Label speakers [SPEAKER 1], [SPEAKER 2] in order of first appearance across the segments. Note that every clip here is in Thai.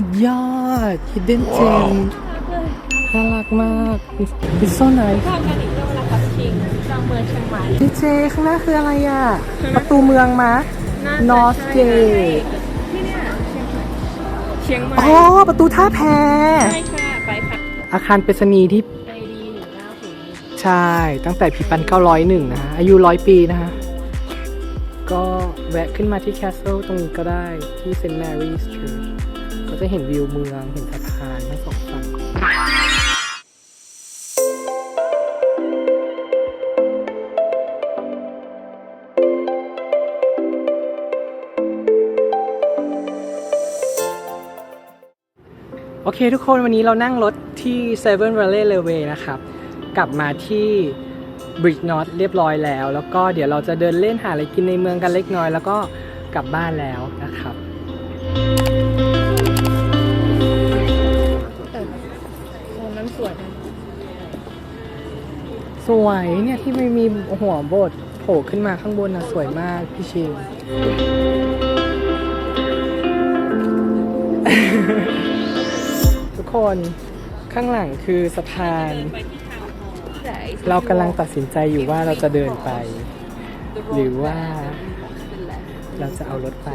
[SPEAKER 1] สุดยอด Hidden Gem น่ารักมากดิโซไหน
[SPEAKER 2] ชอบกันอีกเรื่องเวลาพักชิงกลางเมืองเชียงใหม่
[SPEAKER 1] ดีเจข้างหน้าคืออะไรอะ ประตูเมืองมะ North Gate
[SPEAKER 2] ที่เนี่ยเชียงใหม่
[SPEAKER 1] อ๋อประตูท่าแพ
[SPEAKER 2] ใช่ค่ะไปค่ะ
[SPEAKER 1] อาคารไปรษณีย์ที่
[SPEAKER 2] ใจดีหนึ่งเก้าศูนย์
[SPEAKER 1] ใช่ ตั้งแต่ปีปัน 901 นะฮะอายุร้อยปีนะฮะก็แวะขึ้นมาที่แคสเซิลตรงนี้ก็ได้ที่เซนต์แมรี่ส r ต c h ก็ จะเห็นวิวเมือง เห็นสะพานทั้งสองฝั่งโอเคทุกคนวันนี้เรานั่งรถที่ Seven Valley Railway นะครับ กลับมาที่ Bridge North เรียบร้อยแล้ว แล้วก็เดี๋ยวเราจะเดินเล่นหาอะไรกินในเมืองกันเล็กน้อย แล้วก็กลับบ้านแล้วนะครับ
[SPEAKER 2] นนั้นสวยนะ
[SPEAKER 1] สวยเนี่ยที่ไม่มีหัวโบสถ์โผล่ขึ้นมาข้างบนนะสวยมากพี่ชิงทุกคนข้างหลังคือสะพาน
[SPEAKER 2] ไปที่ทาวน์ฮอลล์แต่
[SPEAKER 1] เรากำลังตัดสินใจอยู่ว่าเราจะเดินไป หรือว่าเราจะเอารถไป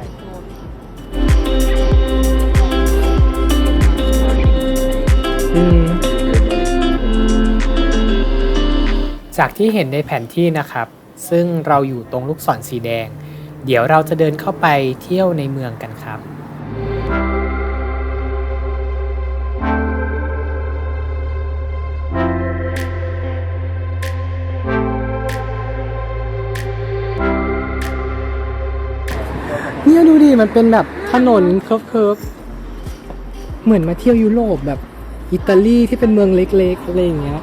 [SPEAKER 1] จากที่เห็นในแผนที่นะครับ ซึ่งเราอยู่ตรงลูกศรสีแดง เดี๋ยวเราจะเดินเข้าไปเที่ยวในเมืองกันครับ เนี่ยดูดิมันเป็นแบบถนนเคิร์ฟเหมือนมาเที่ยวยุโรปแบบอิตาลีที่เป็นเมืองเล็กๆอะไรอย่างเงี้ย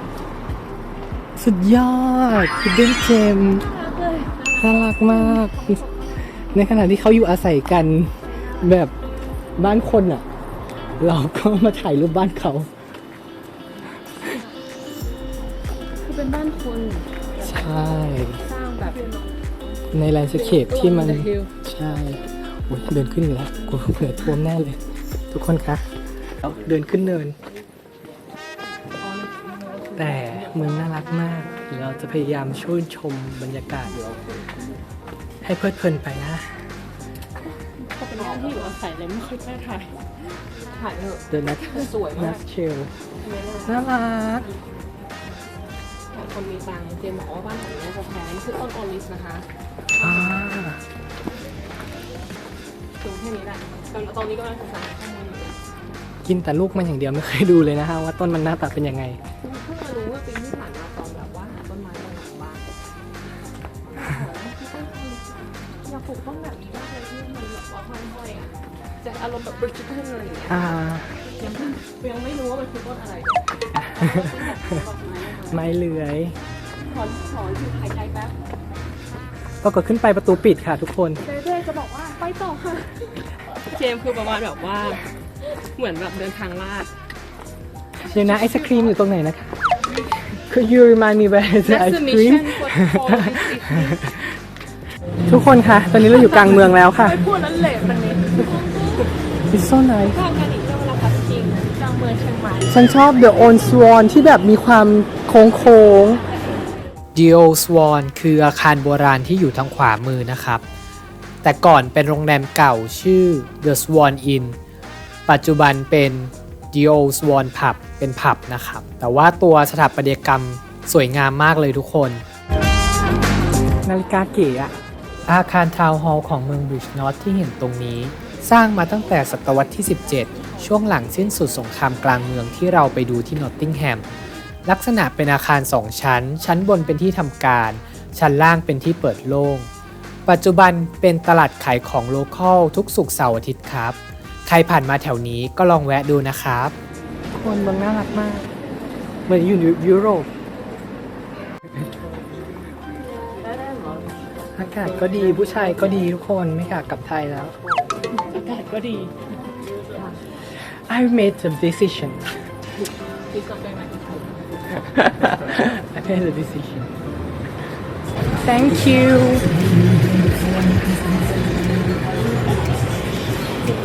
[SPEAKER 1] สุดยอด Hidden Gem น่ารักมาก ในขณะที่เขาอยู่อาศัยกันแบบบ้านคนอะ่ะ เราก็มาถ่ายรูปบ้านเขา
[SPEAKER 2] คือเป็นบ้านคน
[SPEAKER 1] ใช่
[SPEAKER 2] สร้างแบบ
[SPEAKER 1] ในแลนด์สเคปที่มัน
[SPEAKER 2] The Hill
[SPEAKER 1] ใช่โอ้ยเดินขึ้นอีกแล้วกลัวเผื่อท่วมแน่เลย ทุกคนคะแล้วเดินขึ้นเนิน แต่ เมืองน่ารักมากเดี๋ยวเราจะพยายามช่วยชมบรรยากาศเดี๋ยวให้เพลิดเพลินไปนะ
[SPEAKER 2] เขาเป็นบ้านที่อยู่อาศัยเลยไม่ค่อยกล้าถ่ายถ่ายเถอะ
[SPEAKER 1] เดินนัด
[SPEAKER 2] สวย
[SPEAKER 1] นั
[SPEAKER 2] มาก
[SPEAKER 1] ดเชล
[SPEAKER 2] ไม่น่า
[SPEAKER 1] น่ารัก
[SPEAKER 2] แต่คนมีตังค์เจมส์บอกว่าบ้านหลังนี้จะแพงนี่คือต้นโอลิสนะคะ
[SPEAKER 1] อ่า
[SPEAKER 2] ตรงแค่นี้แหละตอนตอนนี้ก็กำลังศึกษาข้อมูลอยู่
[SPEAKER 1] กินแต่ลูกมันอย่างเดียวไม่เคยดูเลยนะฮะว่าต้นมันหน้าตาเป็นยังไง
[SPEAKER 2] เปลูกต้นแบบนี้มากเลยที่มันแบบว่าห้อยๆอะจะอารมณ์แบบบริจิตเทนอะไรอย่างเงี้ย
[SPEAKER 1] อ่า
[SPEAKER 2] ยังเพิ่งยังไม่รู้ว่ามันคือต้นอะไร
[SPEAKER 1] ไม้เลื้อย
[SPEAKER 2] ขอขอหยุดหายใจแป๊บ
[SPEAKER 1] ปรากฏขึ้นไปประตูปิดค่ะทุกคน
[SPEAKER 2] เจ๊จะบอกว่าไปต่อค่ะเจมส์คือประมาณแบบว่า เหมือนแบบเดินทางลาด
[SPEAKER 1] เดี๋ยวนะไอศครีมอยู่ตรงไหนนะคะ Could you remind me where is the
[SPEAKER 2] That's
[SPEAKER 1] ice
[SPEAKER 2] the
[SPEAKER 1] cream
[SPEAKER 2] mission for for this evening
[SPEAKER 1] ทุกคนคะตอนนี้เราอยู่กลางเมืองแล้วค่ะ
[SPEAKER 2] ไม่พูดแล้วเละมันนี้
[SPEAKER 1] It's so nice
[SPEAKER 2] ชอบกันอีกเรื่องเวลาพักจริงกลางเมืองเชียงใหม่
[SPEAKER 1] ฉันชอบ The Old Swan ที่แบบมีความโค้งโค้ง The Old Swan คืออาคารโบราณที่อยู่ทางขวามือนะครับ แต่ก่อนเป็นโรงแรมเก่าชื่อ The Swan Inn ปัจจุบันเป็น The Old Swan Pub เป็นผับนะครับ แต่ว่าตัวสถาปัตยกรรมสวยงามมากเลยทุกคน นาฬิกาเก๋อะ อาคารทาวน์ฮอลล์ของเมืองบริดจ์นอตที่เห็นตรงนี้ สร้างมาตั้งแต่ศตวรรษที่ 17 ช่วงหลังสิ้นสุดสงครามกลางเมืองที่เราไปดูที่นอตติงแฮม ลักษณะเป็นอาคารสองชั้น ชั้นบนเป็นที่ทำการ ชั้นล่างเป็นที่เปิดโล่ง ปัจจุบันเป็นตลาดขายของโลคอลทุกสุกร์เสาร์อาทิตย์ครับ ใครผ่านมาแถวนี้ก็ลองแวะดูนะครับ คนเมืองน่ารักมาก เหมือนอยู่ยุโรป อากาศก็ดีผู้ชายก็ดีทุกคนไม่อยากกลับไทยแล้ว
[SPEAKER 2] อากาศก็ดี
[SPEAKER 1] I made a decision
[SPEAKER 2] ที่ก็เป็นแบบ
[SPEAKER 1] I made a decision Thank you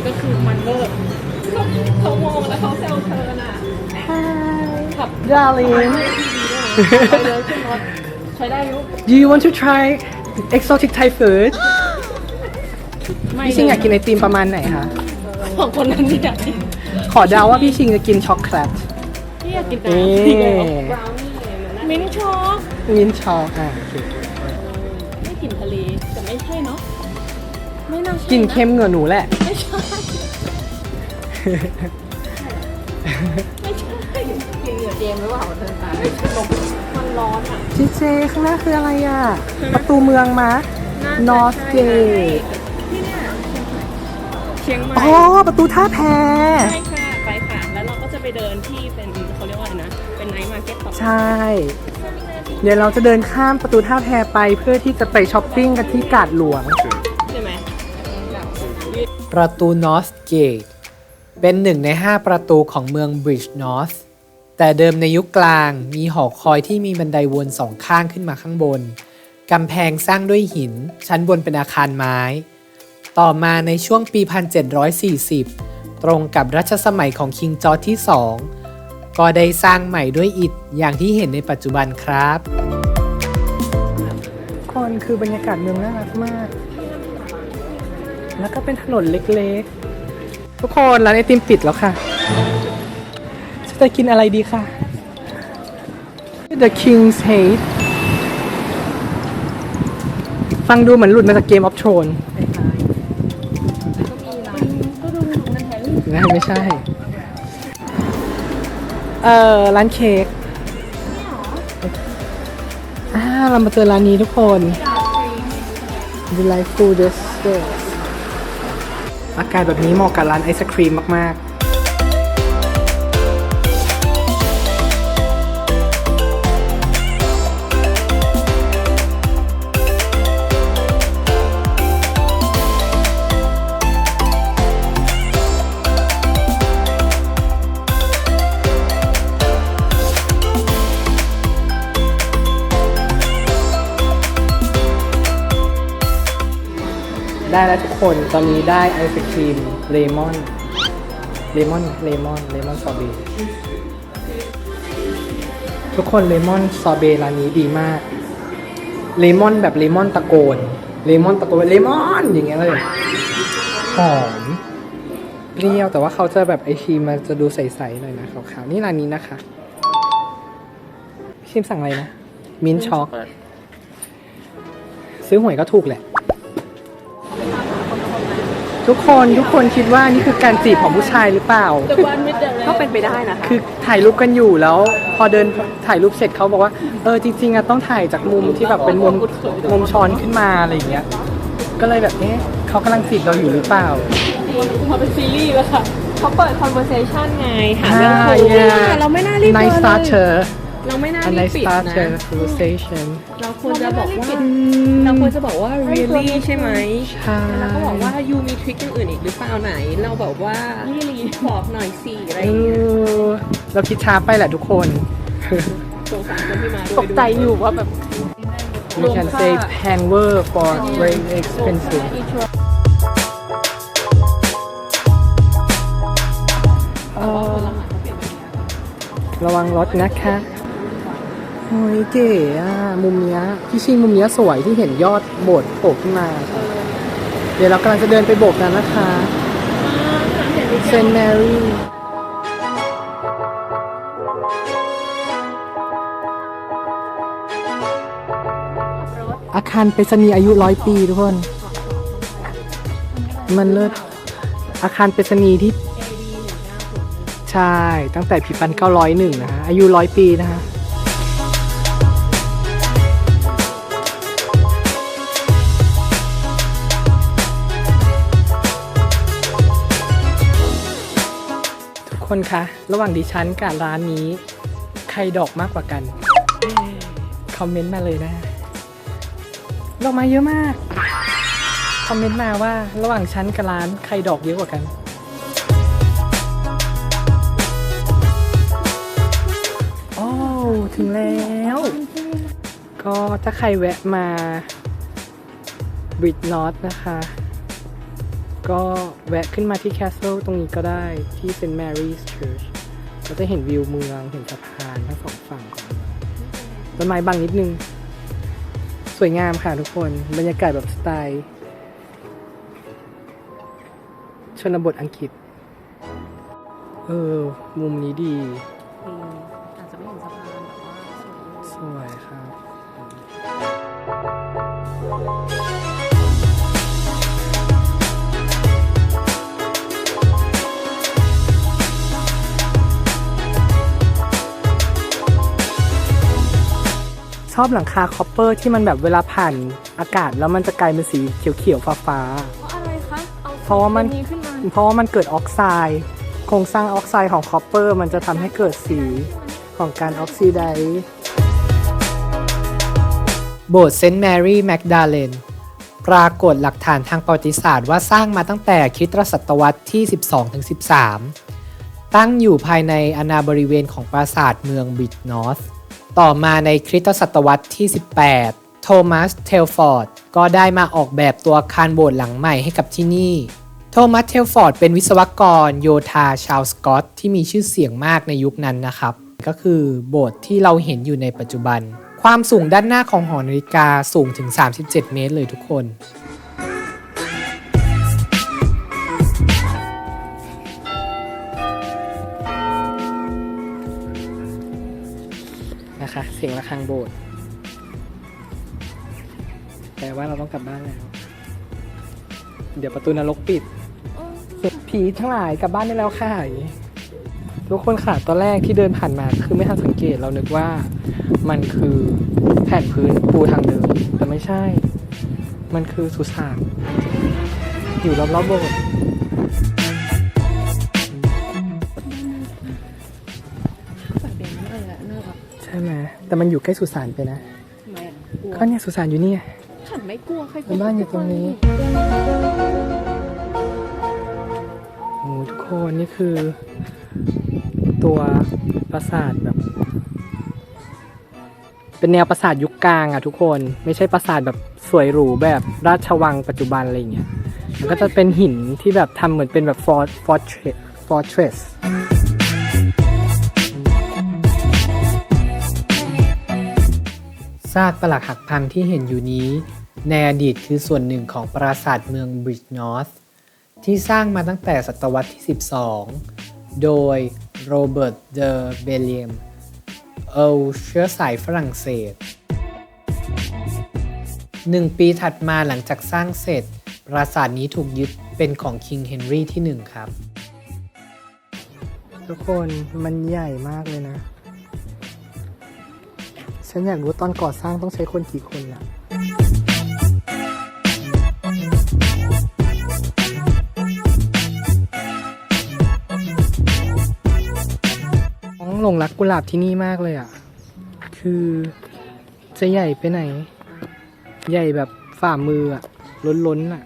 [SPEAKER 2] ก็คือมันเลิศงแล้วเขาแซวเธอน่ะขับ
[SPEAKER 1] darling
[SPEAKER 2] ไปเลยขึ้นรถใช้ได้อยุ
[SPEAKER 1] do you want to try exotic Thai food พี่ชิงอยากกินไอติมประมาณไหนคะ
[SPEAKER 2] ของคนนั้นเนี่ย
[SPEAKER 1] ขอเดาว่าพี่ชิงจะกินช็อกโกแลต
[SPEAKER 2] ที่อยากกิน
[SPEAKER 1] เอ๊ะ
[SPEAKER 2] บราวนี่มิ้นท์ช็อก
[SPEAKER 1] มินช็อกอะโอเค
[SPEAKER 2] ไม่กลิ่นทะเลแต่ไม่ใช่เนาะไม่น่าใช่
[SPEAKER 1] กินเค็มเหงื่อหนูแหละ
[SPEAKER 2] ไม่ใช่ ไม่ใช่กินเหงื่อเจมหรือเปล่าเดินตา มมันร้อนอะ
[SPEAKER 1] เจเจข้างหน้าคืออะไรอะ ประตูเมืองมะ North Gate
[SPEAKER 2] ที่เนี่ยเชียงใหม่
[SPEAKER 1] อ๋อประตูท่าแพ
[SPEAKER 2] ใช่ค่ะไปค่ะ แล้วเราก็จะไปเดินที่เป็นเขาเรียกว่าอะไรนะ เป็นไนท์มาร์เก็ตต่อ
[SPEAKER 1] ใช่ เดี๋ยวเราจะเดินข้ามประตูท่าแพไปเพื่อที่จะไปช้อปปิ้งกันที่กาดหลวง
[SPEAKER 2] ใช่ไหม
[SPEAKER 1] ประตู North Gate เป็นหนึ่งใน 5 ประตูของเมือง Bridge North แต่เดิมในยุคกลางมีหอคอยที่มีบันไดวนสองข้างขึ้นมาข้างบน กำแพงสร้างด้วยหิน ชั้นบนเป็นอาคารไม้ ต่อมาในช่วงปี 1740 ตรงกับรัชสมัยของคิงจอร์จที่ 2 ก็ได้สร้างใหม่ด้วยอิฐอย่างที่เห็นในปัจจุบันครับคนคือบรรยากาศเมืองน่ารักมาก แล้วก็เป็นถนนเล็กๆ ทุกคนร้านไอติมปิดแล้วค่ะ จะกินอะไรดีคะ The King's Head ฟังดูเหมือนหลุดมาจาก Game of Thrones
[SPEAKER 2] ก็ดูหนังมันแทน
[SPEAKER 1] นะไม่ใช่ เออร้านเค้กอ่าเรามาเจอร้านนี้ทุกคน Delightful Dessert อากาศแบบนี้เหมาะกับร้านไอศครีมมาก ๆ ได้แล้วทุกคนตอนนี้ได้ไอศครีมเลมอนเลมอนเลมอนเลมอนซอเบต์ทุกคนเลมอนซอเบต์ร้านนี้ดีมากเลมอนแบบเลมอนตะโกนเลมอนตะโกนเลมอนอย่างเงี้ยเลยหอมเปรี้ยวแต่ว่าเขาจะแบบไอครีมมันจะดูใสๆหน่อยนะขาวๆนี่ร้านนี้นะคะพี่ชิมสั่งอะไรนะ มินช็อก ซื้อหวยก็ถูกแหละ ทุกคนทุกคนคิดว่านี่คือการจีบของผู้ชายหรือเปล่า
[SPEAKER 2] The one with the ก็เป็นไปได้นะคะ
[SPEAKER 1] คือถ่ายรูปกันอยู่แล้ว พอเดินถ่ายรูปเสร็จเขาบอกว่าเออจริง ๆอะต้องถ่ายจากมุมที่แบบเป็นมุมมุมช้อนขึ้นมาอะไรอย่างเงี้ยก็เลยแบบเอ๊ะเขากำลังจีบเราอยู่หรือเปล่า
[SPEAKER 2] มาเป็นซีรีส์แล้วค่ะเขาเปิด conversation ไงหาเรื่องคุย
[SPEAKER 1] yeah
[SPEAKER 2] เราไม่น่ารีบ
[SPEAKER 1] nice
[SPEAKER 2] เปิดเลย
[SPEAKER 1] starter
[SPEAKER 2] เราไม่น่า
[SPEAKER 1] a
[SPEAKER 2] รีบ
[SPEAKER 1] nice
[SPEAKER 2] ปิดนะ
[SPEAKER 1] starter conversation
[SPEAKER 2] เราควรจะบอกว่าเราควรจะบอกว่า really ใช่ไหม
[SPEAKER 1] ใช่
[SPEAKER 2] แล้วก็บอกว่ายูมีทริคอย่างอื่นอีกหรือเปล่าไหน เราแบบว่า really บอกหน่อยสิอะไร
[SPEAKER 1] เอ
[SPEAKER 2] อย่างเงี้ย
[SPEAKER 1] อเราคิดช้าไปแหละทุกคน
[SPEAKER 2] สงสารคนที่มาด้วย
[SPEAKER 3] ตกใจอยู่ว่าแบบ
[SPEAKER 1] we can say hangover for very expensive เอ่อระวังรถนะคะ โอ้ยเก๋อะมุมเนี้ยพี่ชิงมุมเนี้ยสวยที่เห็นยอดโบสถ์โผล่ขึ้นมาเดี๋ยวเรากำลังจะเดินไปโบสถ์กันนะคะเซนแมรี่อาคารไปรษณีย์อายุร้อยปีทุกคน มันเลิศอาคารไปรษณีย์ที่ ใช่ ตั้งแต่ปีพันเก้าร้อยหนึ่งนะฮะอายุร้อยปีนะฮะ คนคะ ระหว่างดิฉันกับร้านนี้ ใครดอกมากกว่ากัน คอมเมนต์มาเลยนะ ดอกไม้เยอะมาก คอมเมนต์มาว่าระหว่างฉันกับร้านใครดอกเยอะกว่ากัน โอ้ถึงแล้ว ก็ถ้าใครแวะมาบิดนอตนะคะ ก็แวะขึ้นมาที่แคสเซิลตรงนี้ก็ได้ที่เซนต์แมรี่ส Church ก็จะเห็นวิวเมืองเห็นสะพานทั้งสองฝั่งของต้นไม้บังนิดนึง สวยงามค่ะทุกคน บรรยากาศแบบสไตล์ ชนบทอังกฤษ เออ มุมนี้ดี
[SPEAKER 2] อืมอ
[SPEAKER 1] ชอบหลังคาคอปเปอร์ที่มันแบบเวลาผ่านอากาศแล้วมันจะกลายเป็นสีเขียวๆฟ้า
[SPEAKER 2] เพราะอะไรคะเอา
[SPEAKER 1] เพราะว่ามัน
[SPEAKER 2] นี้ขึ้นมา
[SPEAKER 1] ๆเพราะว่ามันเกิดออกไซด์โครงสร้างออกไซด์ของคอปเปอร์มันจะทำให้เกิดสีของการออกซิไดซ์โบสถ์เซนต์แมรี่แมกดาเลนปรากฏหลักฐานทางประวัติศาสตร์ว่าสร้างมาตั้งแต่คริสตศตวรรษที่ 12-13 ตั้งอยู่ภายในอาณาบริเวณของปราสาทเมืองบิดนอร์ธ ต่อมาในคริสตศตวรรษที่ 18 โทมัส เทลฟอร์ด ก็ได้มาออกแบบตัวอาคารโบสถ์หลังใหม่ให้กับที่นี่ โทมัส เทลฟอร์ด เป็นวิศวกรโยธาชาวสกอตที่มีชื่อเสียงมากในยุคนั้นนะครับ ก็คือโบสถ์ที่เราเห็นอยู่ในปัจจุบัน ความสูงด้านหน้าของหอนาฬิกาสูงถึง 37 เมตรเลยทุกคน นะคะ เสียงะระฆังโบสถ์แปลว่าเราต้องกลับบ้านแล้ว เดี๋ยวประตูนรกปิดผีทั้งหลายกลับบ้านได้แล้วค่ะทุกคนค่ะตอนแรกที่เดินผ่านมาคือไม่ทันสังเกตเรานึกว่ามันคือแผ่นพื้นปูทางเดิน แต่ไม่ใช่ มันคือสุสานอยู่รอบๆโบสถ์
[SPEAKER 2] แต่
[SPEAKER 1] มันอยู่ใกล้สุสานไปนะ
[SPEAKER 2] ทำไมอะกลัว
[SPEAKER 1] ก็เนี่ยสุสานอยู่นี่ไง
[SPEAKER 2] ฉันไม่กลัวใครกลัว
[SPEAKER 1] บ้านอยู่ตรงนี้ โอ้โหทุกคนนี่คือ ตัวปราสาทแบบ เป็นแนวปราสาทยุคกลางอะทุกคนไม่ใช่ปราสาทแบบสวยหรูแบบราชวังปัจจุบันอะไรอย่างเงี้ยมันก็จะเป็นหินที่แบบทำเหมือนเป็นแบบฟอร์ฟอร์เทรสฟอร์เทรส ซากปรักหักพังที่เห็นอยู่นี้ ในอดีตคือส่วนหนึ่งของปราสาทเมืองบริดจ์นอร์ธที่สร้างมาตั้งแต่ศตวรรษที่ 12 โดยโรเบิร์ต เดอเบเลียม เอลเชื้อสายฝรั่งเศสหนึ่งปีถัดมาหลังจากสร้างเสร็จ ปราสาทนี้ถูกยึดเป็นของคิงเฮนรี่ที่หนึ่งครับ ทุกคนมันใหญ่มากเลยนะ ฉันอยากรู้ตอนก่อสร้างต้องใช้คนกี่คนล่ะ น้องหลงรักกุหลาบที่นี่มากเลยอะ คือจะใหญ่ไปไหน ใหญ่แบบฝ่ามืออะ ล้นๆอะ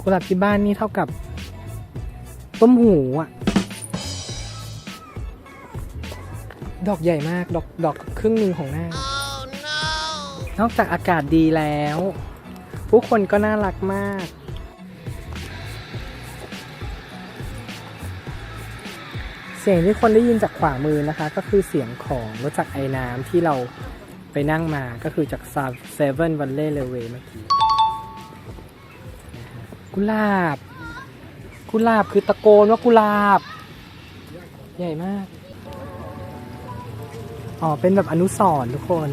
[SPEAKER 1] กุหลาบที่บ้านนี่เท่ากับ ต้มหูอะ ดอกใหญ่มาก ดอกดอกครึ่งหนึ่งของหน้านอกจากอากาศดีแล้ว ผู้คนก็น่ารักมาก เสียงที่คนได้ยินจากขวามือนะคะ ก็คือเสียงของรถจักรไอ้น้ำที่เราไปนั่งมาก็คือจากเซเว่นวันเล่เรเวย์เมื่อกี้กุหลาบ กุหลาบคือตะโกนว่ากุหลาบ ใหญ่มาก อ๋อ เป็นแบบอนุสรณ์ทุกคน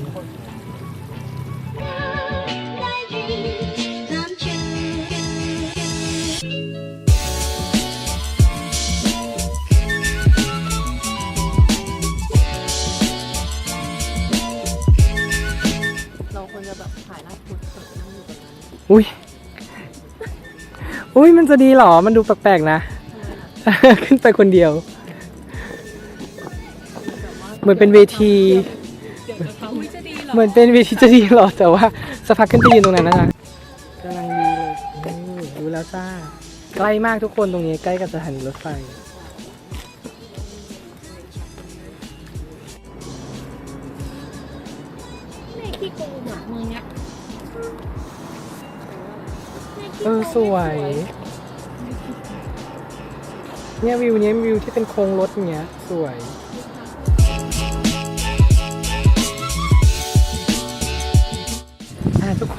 [SPEAKER 2] เราควรจะแบบถ่ายหน้าพุทธแบบนั่งอยู่ตรงนั้น
[SPEAKER 1] อุ้ย อุ้ยมันจะดีเหรอ มันดูแปลกๆนะ ขึ้นไปคนเดียว เหมือนเป็นเวที
[SPEAKER 2] เดี๋ยวจะทำจะดีหรอ
[SPEAKER 1] เหมือนเป็นเวทีจะดีเหรอแต่ว่าสักพักขึ้นไปยืนตรงนั้นนะคะกำลังดีเลยนี่รู้แล้วจ้าใกล้มากทุกคนตรงนี้ใกล้กับสถานีรถไฟ
[SPEAKER 2] แม่ขี้โกงอะมือเนี้ยแม่ขี้
[SPEAKER 1] เออสวย เนี่ยวิวเนี้ยวิวที่เป็นโค้งรถเนี้ยสวย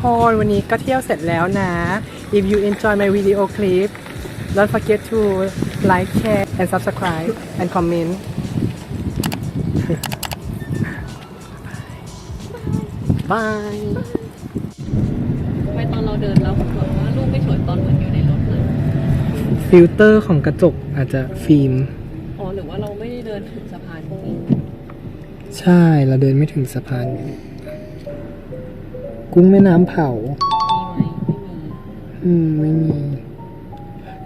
[SPEAKER 1] คนวันนี้ก็เที่ยวเสร็จแล้วนะ if you enjoy my video clip don't forget to like share and subscribe and comment bye
[SPEAKER 2] ทำไมตอนเราเดินเราแบบว่ารูปไม่สวยตอนเหมือนอยู่ในรถเลย
[SPEAKER 1] ฟิลเตอร์ของกระจกอาจจะฟิล์ม
[SPEAKER 2] อ๋อ หรือว่าเราไม่ได้เดินถึงสะพานตรงนี้
[SPEAKER 1] ใช่ เราเดินไม่ถึงสะพาน กุ้งแม่น้ำเผา
[SPEAKER 2] มีไหมไม่มี
[SPEAKER 1] อืมไม่มี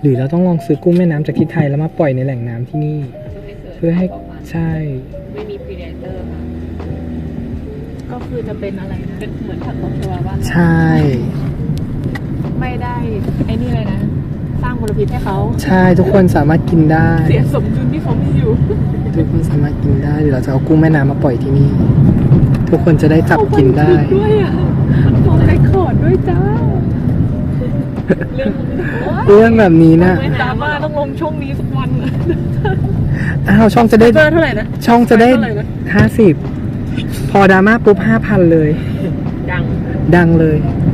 [SPEAKER 1] หรือเราต้องลองซื้อกุ้งแม่น้ำจากที่ไทยแล้วมาปล่อยในแหล่งน้ำที่นี่
[SPEAKER 2] เพื่อให้เกิด
[SPEAKER 1] เพื่อให้
[SPEAKER 2] ความ
[SPEAKER 1] ใช่
[SPEAKER 2] ไม่มีพรีเดเตอร์ค่ะก็คือจะเป็นอะไรนะเป็นเหมือนผักตบชวาบ้านเรา
[SPEAKER 1] ใช่
[SPEAKER 2] ไม่ได้ไอ้นี่เลยนะ สร้างมลพิษให้เขา
[SPEAKER 1] ใช่ทุกคนสามารถกินได้
[SPEAKER 2] เสียสมดุลที่เขามีอยู่
[SPEAKER 1] ทุกคนสามารถกินได้เดี๋ยวเราจะเอากุ้งแม่น้ำมาปล่อยที่นี่ ทุกคนจะได้จับกินได้
[SPEAKER 2] เขาบัทึด้วยอะขอเรคคอร์ดด้วยจ้าเรื่อง
[SPEAKER 1] เรื่องแบบนี้นะ
[SPEAKER 2] ดราม่าต้องลงช่วงนี้สักวันอะ
[SPEAKER 1] อ้าวช่องจะได้
[SPEAKER 2] เจอเท่าไหร่นะ
[SPEAKER 1] ช่องจะได้
[SPEAKER 2] เท่าไหร่นะ
[SPEAKER 1] ห้าสิบพอดราม่าปุ๊บห้าพันเลย
[SPEAKER 2] ดัง
[SPEAKER 1] ดังเลย
[SPEAKER 2] เ